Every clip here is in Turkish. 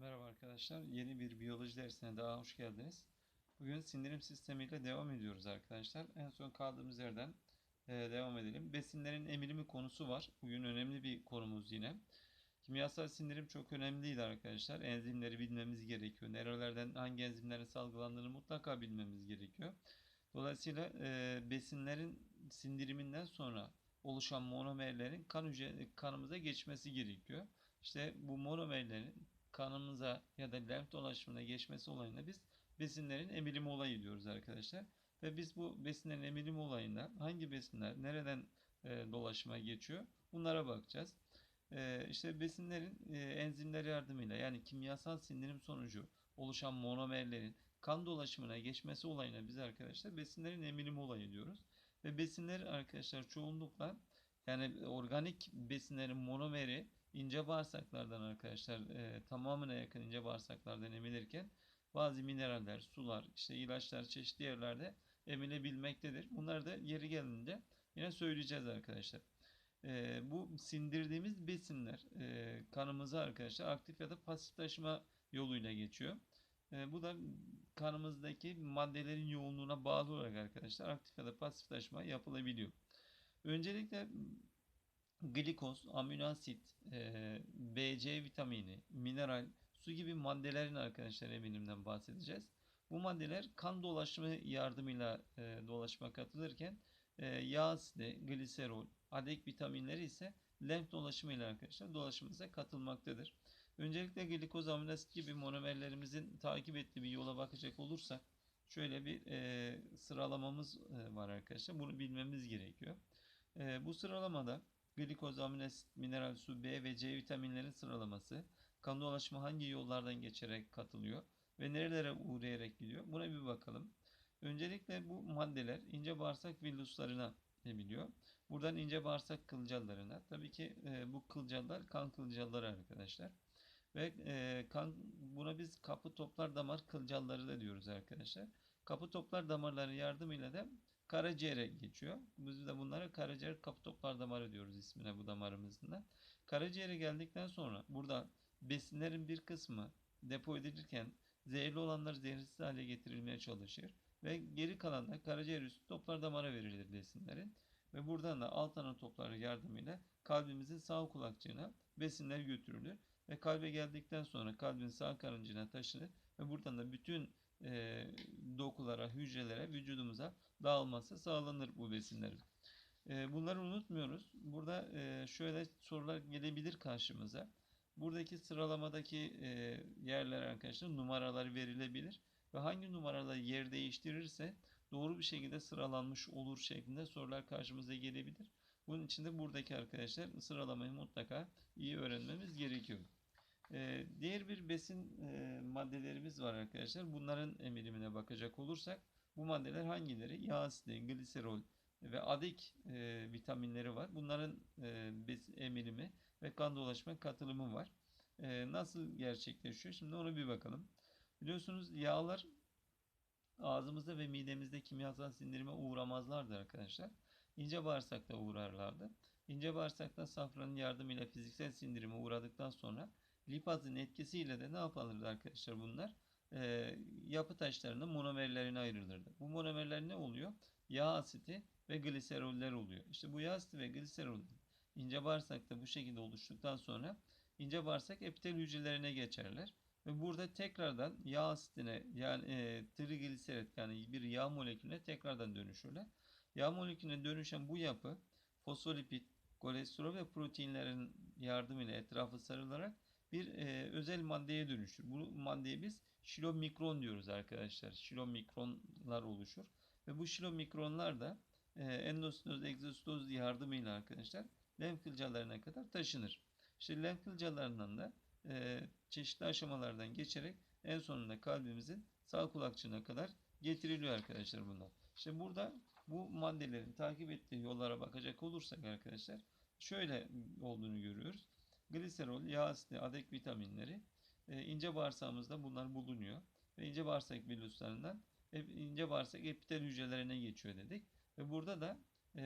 Merhaba arkadaşlar. Yeni bir biyoloji dersine daha hoş geldiniz. Bugün sindirim sistemiyle devam ediyoruz arkadaşlar. En son kaldığımız yerden e, devam edelim. Besinlerin emilimi konusu var. Bugün önemli bir konumuz yine. Kimyasal sindirim çok önemliydi arkadaşlar. Enzimleri bilmemiz gerekiyor. Nerelerden hangi enzimlerin salgılandığını mutlaka bilmemiz gerekiyor. Dolayısıyla e, besinlerin sindiriminden sonra oluşan monomerlerin kan hücre, kanımıza geçmesi gerekiyor. İşte bu monomerlerin kanımıza ya da lenf dolaşımına geçmesi olayına biz besinlerin emilimi olayı diyoruz arkadaşlar. Ve biz bu besinlerin emilimi olayında hangi besinler nereden e, dolaşıma geçiyor bunlara bakacağız. E, işte besinlerin e, enzimler yardımıyla yani kimyasal sindirim sonucu oluşan monomerlerin kan dolaşımına geçmesi olayına biz arkadaşlar besinlerin emilimi olayı diyoruz. Ve besinler arkadaşlar çoğunlukla yani organik besinlerin monomeri ince bağırsaklardan arkadaşlar e, tamamına yakın ince bağırsaklardan emilirken bazı mineraller, sular, işte ilaçlar çeşitli yerlerde emilebilmektedir. Bunları da yeri gelince yine söyleyeceğiz arkadaşlar. E, bu sindirdiğimiz besinler e, kanımıza arkadaşlar aktif ya da pasif taşıma yoluyla geçiyor. E, bu da kanımızdaki maddelerin yoğunluğuna bağlı olarak arkadaşlar aktif ya da pasif taşıma yapılabiliyor. Öncelikle glikoz, amino asit, e, BC vitamini, mineral, su gibi maddelerin arkadaşlar eminimden bahsedeceğiz. Bu maddeler kan dolaşımı yardımıyla e, dolaşıma katılırken e, yağ asidi, gliserol, adek vitaminleri ise lenf dolaşımıyla arkadaşlar dolaşımımıza katılmaktadır. Öncelikle glikoz, amino asit gibi monomerlerimizin takip ettiği bir yola bakacak olursak şöyle bir e, sıralamamız e, var arkadaşlar. Bunu bilmemiz gerekiyor. E, bu sıralamada glikoz, amino asit, mineral, su, B ve C vitaminlerin sıralaması, kan dolaşımı hangi yollardan geçerek katılıyor ve nerelere uğrayarak gidiyor buna bir bakalım. Öncelikle bu maddeler ince bağırsak villuslarına emiliyor. Buradan ince bağırsak kılcallarına. Tabii ki e, bu kılcallar kan kılcalları arkadaşlar. Ve e, kan buna biz kapı toplar damar kılcalları da diyoruz arkadaşlar. Kapı toplar damarları yardımıyla da karaciğere geçiyor. Biz de bunlara karaciğer kapı toplar damarı diyoruz ismine bu damarımızın da. Karaciğere geldikten sonra burada besinlerin bir kısmı depo edilirken zehirli olanlar zehirsiz hale getirilmeye çalışır. Ve geri kalan da karaciğer üstü toplar damara verilir besinlerin. Ve buradan da alt ana topları yardımıyla kalbimizin sağ kulakçığına besinler götürülür. Ve kalbe geldikten sonra kalbin sağ karıncığına taşınır. Ve buradan da bütün e, dokulara, hücrelere, vücudumuza dağılması sağlanır bu besinlerin. E, bunları unutmuyoruz. Burada e, şöyle sorular gelebilir karşımıza. Buradaki sıralamadaki e, yerler arkadaşlar numaralar verilebilir ve hangi numaralar yer değiştirirse doğru bir şekilde sıralanmış olur şeklinde sorular karşımıza gelebilir. Bunun için de buradaki arkadaşlar sıralamayı mutlaka iyi öğrenmemiz gerekiyor. Ee, diğer bir besin e, maddelerimiz var arkadaşlar. Bunların emilimine bakacak olursak bu maddeler hangileri? Yağ asidi, gliserol ve adik e, vitaminleri var. Bunların e, emilimi ve kan dolaşma katılımı var. E, nasıl gerçekleşiyor? Şimdi ona bir bakalım. Biliyorsunuz yağlar ağzımızda ve midemizde kimyasal sindirime uğramazlardı arkadaşlar. İnce bağırsakta uğrarlardı. İnce bağırsakta safranın yardımıyla fiziksel sindirime uğradıktan sonra lipazın etkisiyle de ne yapılırdı arkadaşlar bunlar? E, yapı taşlarının monomerlerine ayrılırdı. Bu monomerler ne oluyor? Yağ asiti ve gliseroller oluyor. İşte bu yağ asiti ve gliserol ince bağırsakta bu şekilde oluştuktan sonra ince bağırsak epitel hücrelerine geçerler. Ve burada tekrardan yağ asitine yani e, trigliserit yani bir yağ molekülüne tekrardan dönüşürler. Yağ molekülüne dönüşen bu yapı fosfolipid, kolesterol ve proteinlerin yardımıyla etrafı sarılarak bir e, özel maddeye dönüşür. Bu maddeye biz şilomikron diyoruz arkadaşlar. Şilomikronlar oluşur. Ve bu şilomikronlar da e, endositoz, egzositoz yardımıyla arkadaşlar lenf kılcalarına kadar taşınır. İşte lenf kılcalarından da e, çeşitli aşamalardan geçerek en sonunda kalbimizin sağ kulakçığına kadar getiriliyor arkadaşlar bunlar. İşte burada bu maddelerin takip ettiği yollara bakacak olursak arkadaşlar şöyle olduğunu görüyoruz. Gliserol, yağ asidi, adek vitaminleri e, ince bağırsağımızda bunlar bulunuyor. Ve ince bağırsak villuslarından ince bağırsak epitel hücrelerine geçiyor dedik. Ve burada da e,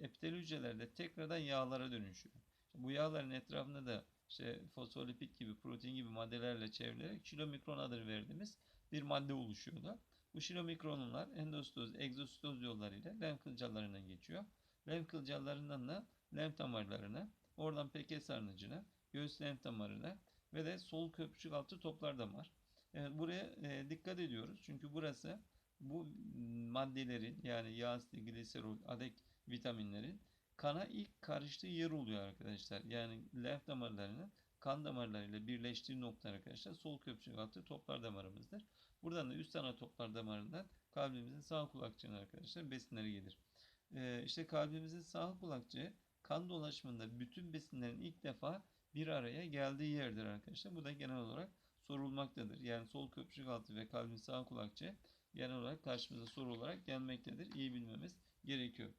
epitel hücrelerde tekrardan yağlara dönüşüyor. Bu yağların etrafında da işte fosfolipid gibi, protein gibi maddelerle çevrilerek kilomikron adını verdiğimiz bir madde oluşuyordu. Bu şilomikronlar endositoz, egzositoz yollarıyla lenf kılcallarına geçiyor. Lenf kılcallarından da lenf damarlarına, oradan peke sarnıcına, göğüs lenf damarına ve de sol köprücük altı toplar damar. Evet, buraya e, dikkat ediyoruz. Çünkü burası bu maddelerin yani yağ gliserol, adek vitaminlerin kana ilk karıştığı yer oluyor arkadaşlar. Yani lenf damarlarının kan damarlarıyla birleştiği nokta arkadaşlar sol köprücük altı toplar damarımızdır. Buradan da üst ana toplar damarından kalbimizin sağ kulakçığına arkadaşlar besinleri gelir. Ee, işte kalbimizin sağ kulakçığı kan dolaşımında bütün besinlerin ilk defa bir araya geldiği yerdir arkadaşlar. Bu da genel olarak sorulmaktadır. Yani sol köprücük altı ve kalbin sağ kulakçığı genel olarak karşımıza soru olarak gelmektedir. İyi bilmemiz gerekiyor.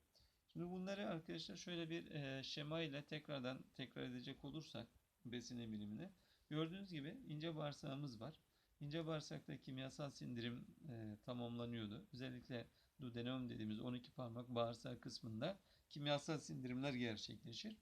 Şimdi bunları arkadaşlar şöyle bir e, şema ile tekrardan tekrar edecek olursak besin emilimini gördüğünüz gibi ince bağırsağımız var. İnce bağırsakta kimyasal sindirim e, tamamlanıyordu. Özellikle duodenum dediğimiz 12 parmak bağırsak kısmında kimyasal sindirimler gerçekleşir.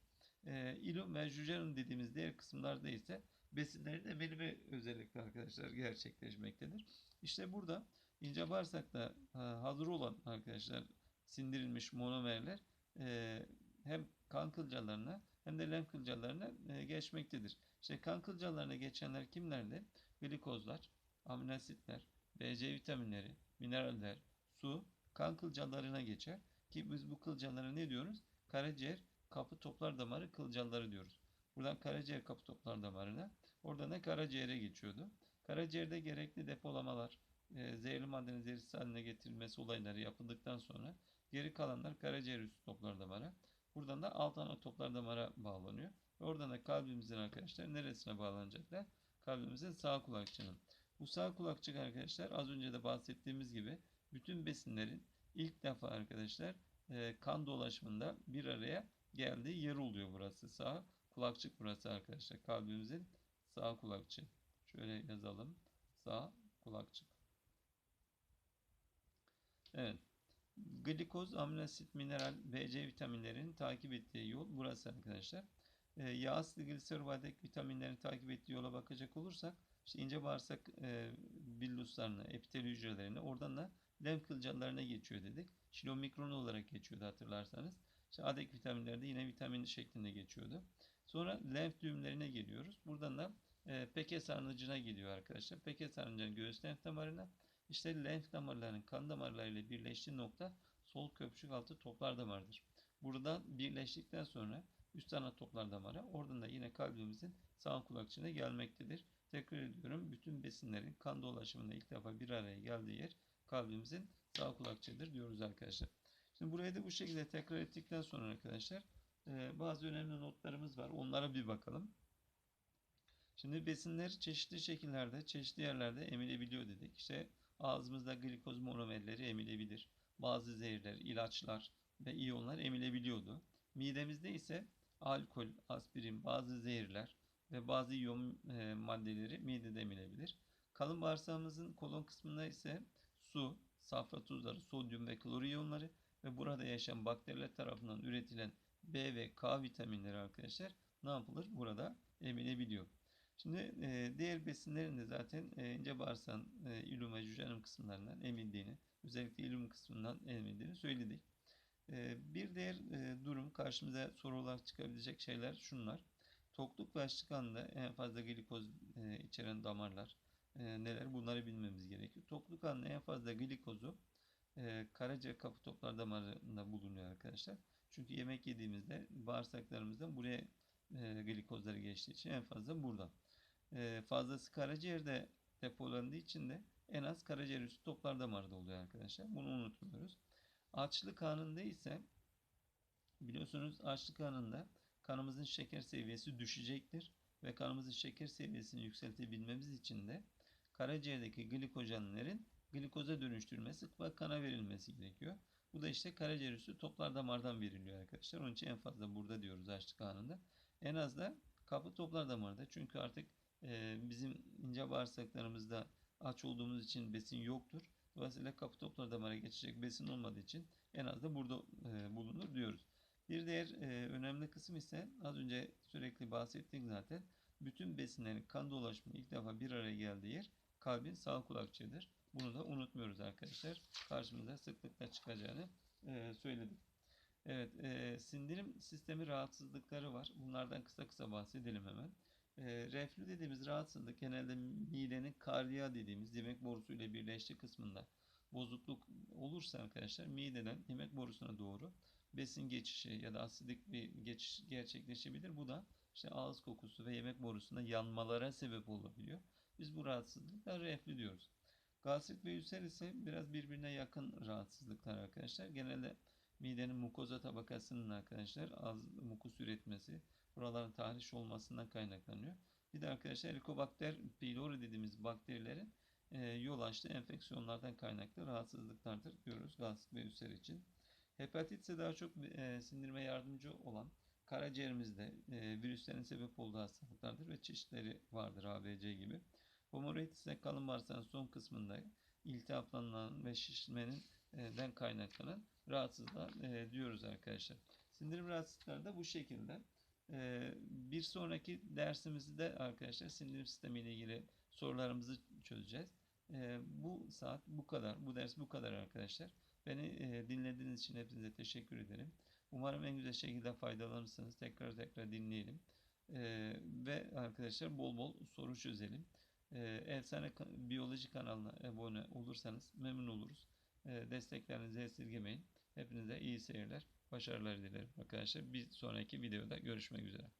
E, ilum ve jejunum dediğimiz diğer kısımlarda ise besinlerin emilimi özellikle arkadaşlar gerçekleşmektedir. İşte burada ince bağırsakta e, hazır olan arkadaşlar sindirilmiş monomerler e, hem kan kılcalarına hem de lenf kılcalarına e, geçmektedir. İşte kan kılcalarına geçenler kimlerdi? Glikozlar, aminoasitler, BC vitaminleri, mineraller, su kan kılcalarına geçer. Ki biz bu kılcalara ne diyoruz? Karaciğer kapı toplar damarı kılcalları diyoruz. Buradan karaciğer kapı toplar damarına, oradan da karaciğere geçiyordu. Karaciğerde gerekli depolamalar, e, zehirli maddenin zehirsiz haline getirilmesi olayları yapıldıktan sonra geri kalanlar karaciğer üstü toplar damara. Buradan da alt ana toplar damara bağlanıyor. Oradan da kalbimizin arkadaşlar neresine bağlanacaklar? Kalbimizin sağ kulakçığının. Bu sağ kulakçık arkadaşlar az önce de bahsettiğimiz gibi bütün besinlerin ilk defa arkadaşlar e, kan dolaşımında bir araya geldiği yer oluyor burası. Sağ kulakçık burası arkadaşlar. Kalbimizin sağ kulakçığı. Şöyle yazalım. Sağ kulakçık. Evet. Glikoz, aminoasit, mineral, BC vitaminlerinin takip ettiği yol burası arkadaşlar. E, yağ asidi, gliserol, adek vitaminlerin takip ettiği yola bakacak olursak işte ince bağırsak e, billuslarına, epitel hücrelerine, oradan da lenf kılcallarına geçiyor dedik. Şilomikron olarak geçiyordu hatırlarsanız. İşte adek vitaminleri de yine vitamin şeklinde geçiyordu. Sonra lenf düğümlerine geliyoruz. Buradan da e, peke sarnıcına gidiyor arkadaşlar. Peke sarnıcının göğüs lenf damarına. İşte lenf damarlarının kan damarlarıyla birleştiği nokta sol köprücük altı toplar damarıdır. Buradan birleştikten sonra üst ana toplar damara, oradan da yine kalbimizin sağ kulakçığına gelmektedir. Tekrar ediyorum, bütün besinlerin kan dolaşımında ilk defa bir araya geldiği yer kalbimizin sağ kulakçığıdır diyoruz arkadaşlar. Şimdi burayı da bu şekilde tekrar ettikten sonra arkadaşlar bazı önemli notlarımız var. Onlara bir bakalım. Şimdi besinler çeşitli şekillerde, çeşitli yerlerde emilebiliyor dedik. İşte ağzımızda glikoz monomerleri emilebilir. Bazı zehirler, ilaçlar ve iyonlar emilebiliyordu. Midemizde ise alkol, aspirin, bazı zehirler ve bazı iyon e, maddeleri midede emilebilir. Kalın bağırsağımızın kolon kısmında ise su, safra tuzları, sodyum ve klor iyonları ve burada yaşayan bakteriler tarafından üretilen B ve K vitaminleri arkadaşlar ne yapılır? Burada emilebiliyor. Şimdi e, diğer besinlerin de zaten e, ince bağırsağın e, ilum ve jejunum kısımlarından emildiğini, özellikle ilum kısmından emildiğini söyledik. E, bir diğer e, durum karşımıza soru olarak çıkabilecek şeyler şunlar. Tokluk ve açlık anında en fazla glikoz e, içeren damarlar e, neler bunları bilmemiz gerekiyor. Tokluk anında en fazla glikozu e, karaciğer kapı toplar damarında bulunuyor arkadaşlar. Çünkü yemek yediğimizde bağırsaklarımızdan buraya e, glikozları geçtiği için en fazla buradan. E, fazlası karaciğerde depolandığı için de en az karaciğer üstü toplar damarda oluyor arkadaşlar. Bunu unutmuyoruz. Açlık anında ise biliyorsunuz açlık anında kanımızın şeker seviyesi düşecektir ve kanımızın şeker seviyesini yükseltebilmemiz için de karaciğerdeki glikojenlerin glikoza dönüştürülmesi ve kana verilmesi gerekiyor. Bu da işte karaciğer üstü toplar damardan veriliyor arkadaşlar. Onun için en fazla burada diyoruz açlık anında. En az da kapı toplar damarda. Çünkü artık e, bizim ince bağırsaklarımızda aç olduğumuz için besin yoktur. Dolayısıyla kapı toplar damara geçecek besin olmadığı için en az da burada e, bulunur diyoruz. Bir diğer e, önemli kısım ise az önce sürekli bahsettik zaten. Bütün besinlerin kan dolaşımı ilk defa bir araya geldiği yer kalbin sağ kulakçığıdır. Bunu da unutmuyoruz arkadaşlar. Karşımıza sıklıkla çıkacağını e, söyledim. Evet, e, sindirim sistemi rahatsızlıkları var. Bunlardan kısa kısa bahsedelim hemen. E, reflü dediğimiz rahatsızlık genelde midenin kardiya dediğimiz yemek borusu ile birleştiği kısmında bozukluk olursa arkadaşlar mideden yemek borusuna doğru besin geçişi ya da asidik bir geçiş gerçekleşebilir. Bu da işte ağız kokusu ve yemek borusunda yanmalara sebep olabiliyor. Biz bu rahatsızlıklara reflü diyoruz. Gastrit ve ülser ise biraz birbirine yakın rahatsızlıklar arkadaşlar. Genelde midenin mukoza tabakasının arkadaşlar az mukus üretmesi, buraların tahriş olmasından kaynaklanıyor. Bir de arkadaşlar Helicobacter pylori dediğimiz bakterilerin e, yol açtığı enfeksiyonlardan kaynaklı rahatsızlıklardır diyoruz gastrit ve ülser için. Hepatit ise daha çok e, sindirime yardımcı olan karaciğerimizde e, virüslerin sebep olduğu hastalıklardır ve çeşitleri vardır ABC gibi. Hemoroid ise kalın bağırsağın son kısmında iltihaplanan ve şişmenin den kaynaklanan rahatsızlığa e, diyoruz arkadaşlar. Sindirim rahatsızlıkları da bu şekilde. E, bir sonraki dersimizde arkadaşlar sindirim sistemi ile ilgili sorularımızı çözeceğiz. E, bu saat bu kadar. Bu ders bu kadar arkadaşlar. Beni e, dinlediğiniz için hepinize teşekkür ederim. Umarım en güzel şekilde faydalanırsınız. Tekrar tekrar dinleyelim. E, ve arkadaşlar bol bol soru çözelim. Efsane Biyoloji kanalına abone olursanız memnun oluruz. E, desteklerinizi esirgemeyin. Hepinize iyi seyirler, başarılar dilerim arkadaşlar. Bir sonraki videoda görüşmek üzere.